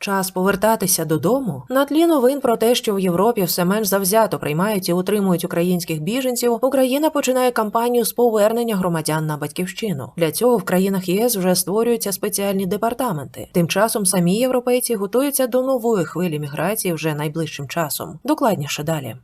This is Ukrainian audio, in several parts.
Час повертатися додому на тлі новин про те, що в Європі все менш завзято приймають і утримують українських біженців. Україна починає кампанію з повернення громадян на батьківщину. Для цього в країнах ЄС вже створюються спеціальні департаменти. Тим часом самі європейці готуються до нової хвилі міграції вже найближчим часом. Докладніше далі.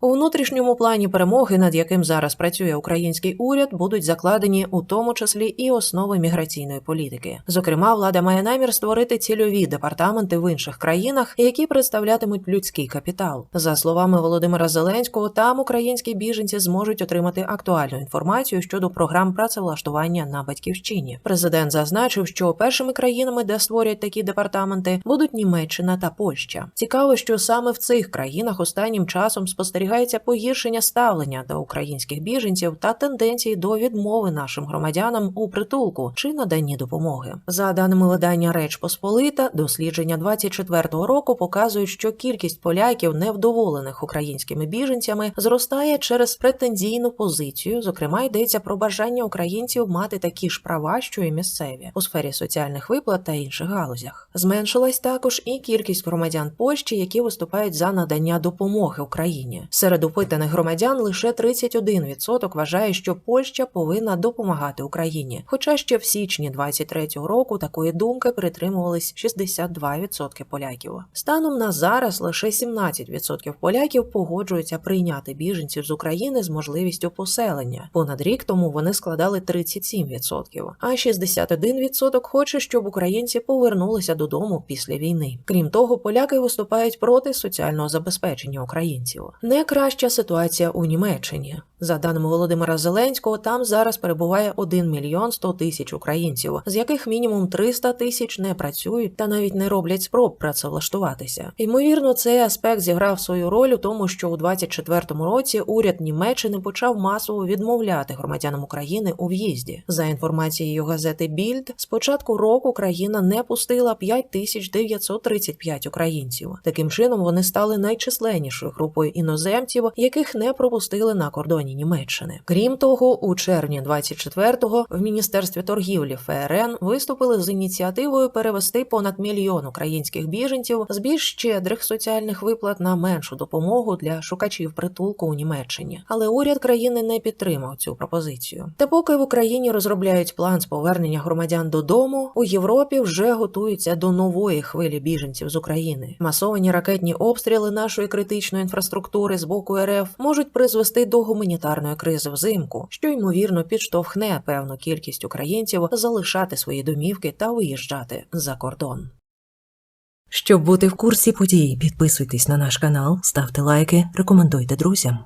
У внутрішньому плані перемоги, над яким зараз працює український уряд, будуть закладені у тому числі і основи міграційної політики. Зокрема, влада має намір створити цільові департаменти в інших країнах, які представлятимуть людський капітал. За словами Володимира Зеленського, там українські біженці зможуть отримати актуальну інформацію щодо програм працевлаштування на батьківщині. Президент зазначив, що першими країнами, де створять такі департаменти, будуть Німеччина та Польща. Цікаво, що саме в цих країнах останнім часом спостерігається погіршення ставлення до українських біженців та тенденції до відмови нашим громадянам у притулку чи наданні допомоги. За даними видання Реч Посполита, дослідження 24-го року показують, що кількість поляків, невдоволених українськими біженцями, зростає через претензійну позицію. Зокрема, йдеться про бажання українців мати такі ж права, що і місцеві у сфері соціальних виплат та інших галузях. Зменшилась також і кількість громадян Польщі, які виступають за надання допомоги Україні. Серед опитаних громадян лише 31% вважає, що Польща повинна допомагати Україні. Хоча ще в січні 23-го року такої думки притримувались 62% поляків. Станом на зараз лише 17% поляків погоджуються прийняти біженців з України з можливістю поселення. Понад рік тому вони складали 37%, а 61% хоче, щоб українці повернулися додому після війни. Крім того, поляки виступають проти соціального забезпечення українців. Не краща ситуація у Німеччині. За даними Володимира Зеленського, там зараз перебуває 1 мільйон 100 тисяч українців, з яких мінімум 300 тисяч не працюють та навіть не роблять спроб працевлаштуватися. Ймовірно, цей аспект зіграв свою роль у тому, що у 24-му році уряд Німеччини почав масово відмовляти громадянам України у в'їзді. За інформацією газети Більд, з початку року країна не пустила 5935 українців. Таким чином вони стали найчисленнішою групою іноземців, яких не пропустили на кордоні Німеччини. Крім того, у червні 24-го в міністерстві торгівлі ФРН виступили з ініціативою перевести понад мільйон українських біженців з більш щедрих соціальних виплат на меншу допомогу для шукачів притулку у Німеччині. Але уряд країни не підтримав цю пропозицію. Та поки в Україні розробляють план з повернення громадян додому, у Європі вже готуються до нової хвилі біженців з України. Масовані ракетні обстріли нашої критичної інфраструктури з боку РФ можуть призвести до гуманітарної кризи взимку, що ймовірно підштовхне певну кількість українців залишати свої домівки та виїжджати за кордон. Щоб бути в курсі подій, підписуйтесь на наш канал, ставте лайки, рекомендуйте друзям.